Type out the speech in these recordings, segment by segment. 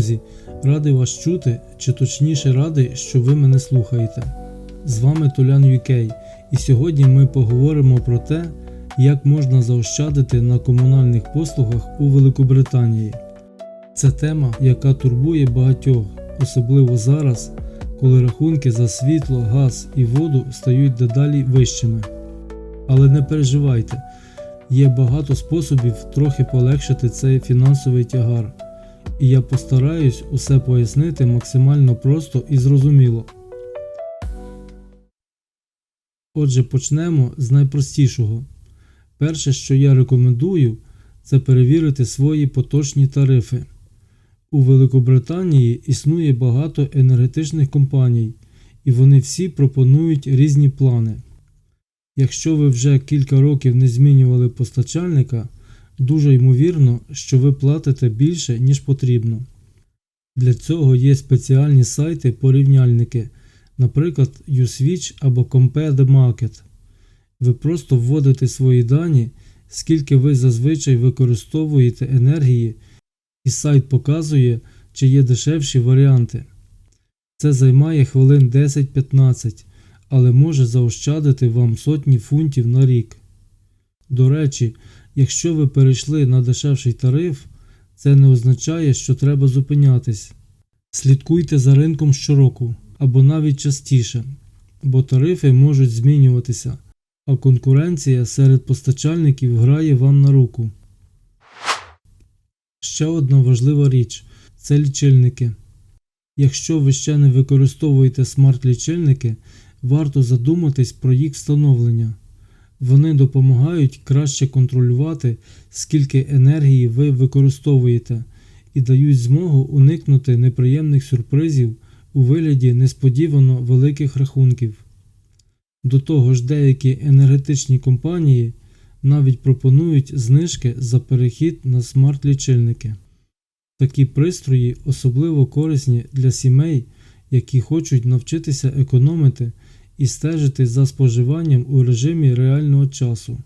Друзі, радий вас чути, чи точніше радий, що ви мене слухаєте. З вами Толян UK, і сьогодні ми поговоримо про те, як можна заощадити на комунальних послугах у Великобританії. Це тема, яка турбує багатьох, особливо зараз, коли рахунки за світло, газ і воду стають дедалі вищими. Але не переживайте, є багато способів трохи полегшити цей фінансовий тягар, і я постараюсь усе пояснити максимально просто і зрозуміло. Отже, почнемо з найпростішого. Перше, що я рекомендую, це перевірити свої поточні тарифи. У Великобританії існує багато енергетичних компаній, і вони всі пропонують різні плани. Якщо ви вже кілька років не змінювали постачальника, дуже ймовірно, що ви платите більше, ніж потрібно. Для цього є спеціальні сайти порівняльники, наприклад, USwitch або Compare Market. Ви просто вводите свої дані, скільки ви зазвичай використовуєте енергії, і сайт показує, чи є дешевші варіанти. Це займає хвилин 10-15, але може заощадити вам сотні фунтів на рік. До речі, якщо ви перейшли на дешевший тариф, це не означає, що треба зупинятись. Слідкуйте за ринком щороку або навіть частіше, бо тарифи можуть змінюватися, а конкуренція серед постачальників грає вам на руку. Ще одна важлива річ це лічильники. Якщо ви ще не використовуєте смарт-лічильники, варто задуматись про їх встановлення. Вони допомагають краще контролювати, скільки енергії ви використовуєте, і дають змогу уникнути неприємних сюрпризів у вигляді несподівано великих рахунків. До того ж, деякі енергетичні компанії навіть пропонують знижки за перехід на смарт-лічильники. Такі пристрої особливо корисні для сімей, які хочуть навчитися економити і стежити за споживанням у режимі реального часу.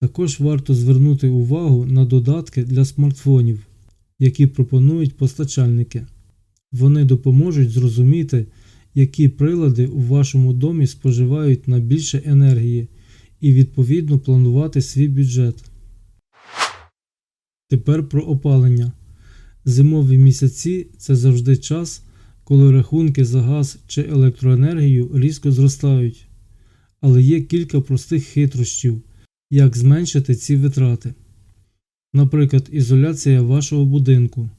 Також варто звернути увагу на додатки для смартфонів, які пропонують постачальники. Вони допоможуть зрозуміти, які прилади у вашому домі споживають на більше енергії і відповідно планувати свій бюджет. Тепер про опалення. Зимові місяці це завжди час, коли рахунки за газ чи електроенергію різко зростають. Але є кілька простих хитрощів, як зменшити ці витрати. Наприклад, ізоляція вашого будинку.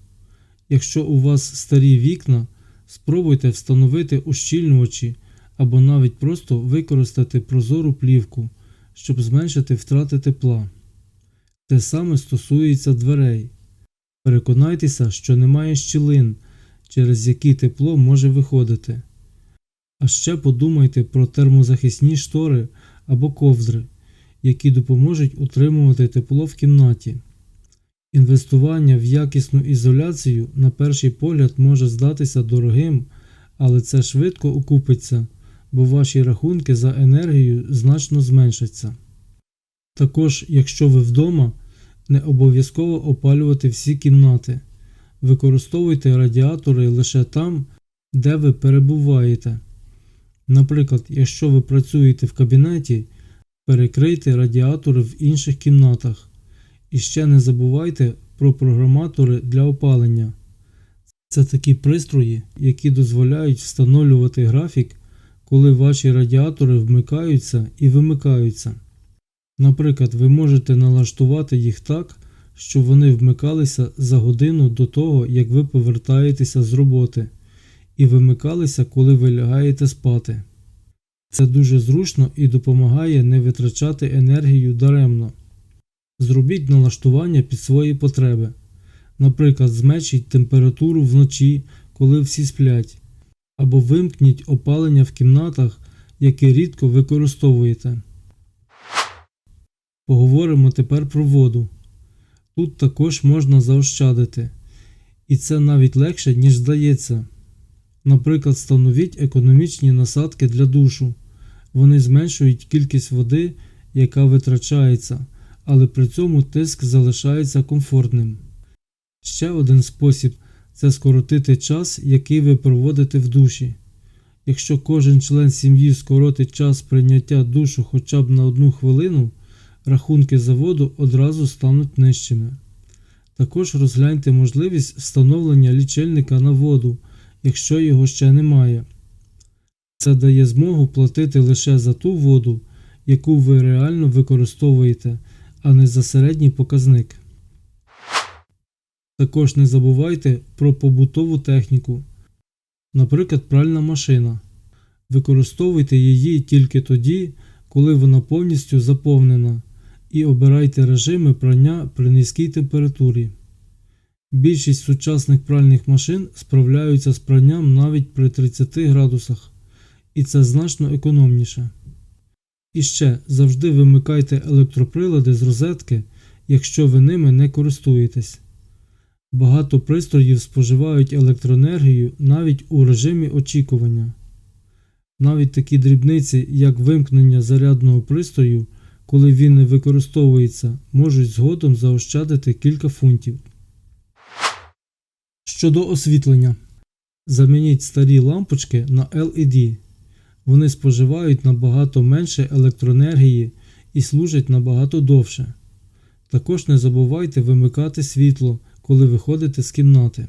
Якщо у вас старі вікна, спробуйте встановити ущільнювачі або навіть просто використати прозору плівку, щоб зменшити втрати тепла. Те саме стосується дверей. Переконайтеся, що немає щілин, через які тепло може виходити. А ще подумайте про термозахисні штори або ковдри, які допоможуть утримувати тепло в кімнаті. Інвестування в якісну ізоляцію на перший погляд може здатися дорогим, але це швидко окупиться, бо ваші рахунки за енергію значно зменшаться. Також, якщо ви вдома, не обов'язково опалювати всі кімнати. Використовуйте радіатори лише там, де ви перебуваєте. Наприклад, якщо ви працюєте в кабінеті, перекрийте радіатори в інших кімнатах. І ще не забувайте про програматори для опалення. Це такі пристрої, які дозволяють встановлювати графік, коли ваші радіатори вмикаються і вимикаються. Наприклад, ви можете налаштувати їх так, щоб вони вмикалися за годину до того, як ви повертаєтеся з роботи, і вимикалися, коли ви лягаєте спати. Це дуже зручно і допомагає не витрачати енергію даремно. Зробіть налаштування під свої потреби. Наприклад, зменшіть температуру вночі, коли всі сплять, або вимкніть опалення в кімнатах, які рідко використовуєте. Поговоримо тепер про воду. Тут також можна заощадити, і це навіть легше, ніж здається. Наприклад, встановіть економічні насадки для душу. Вони зменшують кількість води, яка витрачається, але при цьому тиск залишається комфортним. Ще один спосіб це скоротити час, який ви проводите в душі. Якщо кожен член сім'ї скоротить час прийняття душу хоча б на одну хвилину, рахунки за воду одразу стануть нижчими. Також розгляньте можливість встановлення лічильника на воду, якщо його ще немає. Це дає змогу платити лише за ту воду, яку ви реально використовуєте, а не за середній показник. Також не забувайте про побутову техніку, наприклад, пральна машина. Використовуйте її тільки тоді, коли вона повністю заповнена, і обирайте режими прання при низькій температурі. Більшість сучасних пральних машин справляються з пранням навіть при 30 градусах, і це значно економніше. І ще завжди вимикайте електроприлади з розетки, якщо ви ними не користуєтесь. Багато пристроїв споживають електроенергію навіть у режимі очікування. Навіть такі дрібниці, як вимкнення зарядного пристрою, коли він не використовується, можуть згодом заощадити кілька фунтів. Щодо освітлення, замініть старі лампочки на LED. Вони споживають набагато менше електроенергії і служать набагато довше. Також не забувайте вимикати світло, коли виходите з кімнати.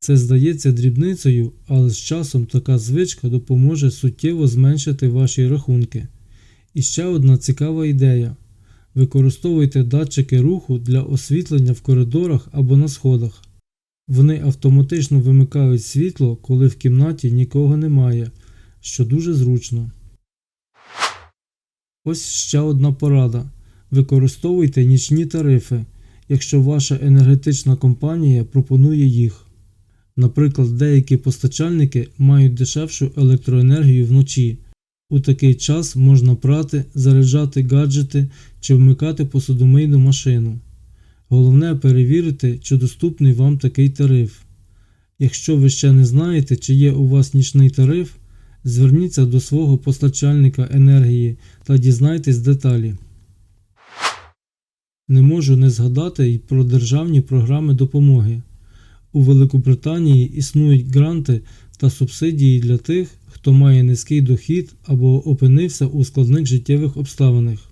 Це здається дрібницею, але з часом така звичка допоможе суттєво зменшити ваші рахунки. І ще одна цікава ідея: використовуйте датчики руху для освітлення в коридорах або на сходах. Вони автоматично вимикають світло, коли в кімнаті нікого немає, що дуже зручно. Ось ще одна порада. Використовуйте нічні тарифи, якщо ваша енергетична компанія пропонує їх. Наприклад, деякі постачальники мають дешевшу електроенергію вночі. У такий час можна прати, заряджати гаджети чи вмикати посудомийну машину. Головне перевірити, чи доступний вам такий тариф. Якщо ви ще не знаєте, чи є у вас нічний тариф, зверніться до свого постачальника енергії та дізнайтесь деталі. Не можу не згадати й про державні програми допомоги. У Великобританії існують гранти та субсидії для тих, хто має низький дохід або опинився у складних життєвих обставинах.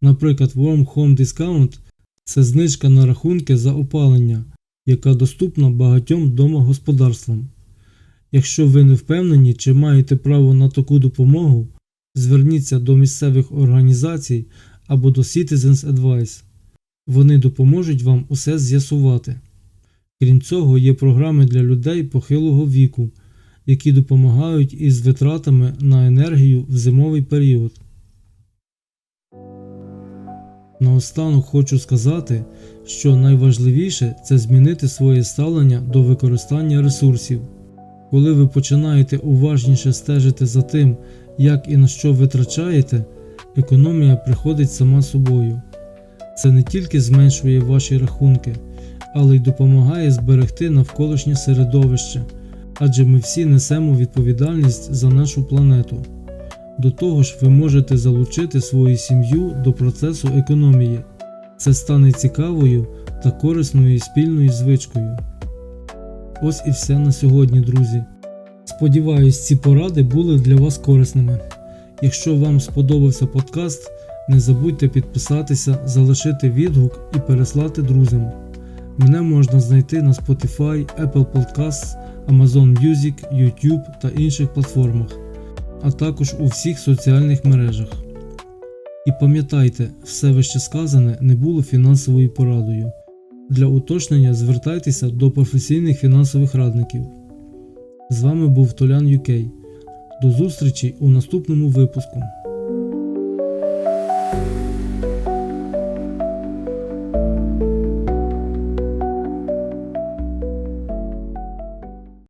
Наприклад, Warm Home Discount це знижка на рахунки за опалення, яка доступна багатьом домогосподарствам. Якщо ви не впевнені, чи маєте право на таку допомогу, зверніться до місцевих організацій або до Citizens Advice. Вони допоможуть вам усе з'ясувати. Крім цього, є програми для людей похилого віку, які допомагають із витратами на енергію в зимовий період. Наостанок хочу сказати, що найважливіше це змінити своє ставлення до використання ресурсів. Коли ви починаєте уважніше стежити за тим, як і на що витрачаєте, економія приходить сама собою. Це не тільки зменшує ваші рахунки, але й допомагає зберегти навколишнє середовище, адже ми всі несемо відповідальність за нашу планету. До того ж, ви можете залучити свою сім'ю до процесу економії. Це стане цікавою та корисною спільною звичкою. Ось і все на сьогодні, друзі. Сподіваюсь, ці поради були для вас корисними. Якщо вам сподобався подкаст, не забудьте підписатися, залишити відгук і переслати друзям. Мене можна знайти на Spotify, Apple Podcasts, Amazon Music, YouTube та інших платформах, а також у всіх соціальних мережах. І пам'ятайте, все вище сказане не було фінансовою порадою. Для уточнення звертайтеся до професійних фінансових радників. З вами був Толян UK. До зустрічі у наступному випуску.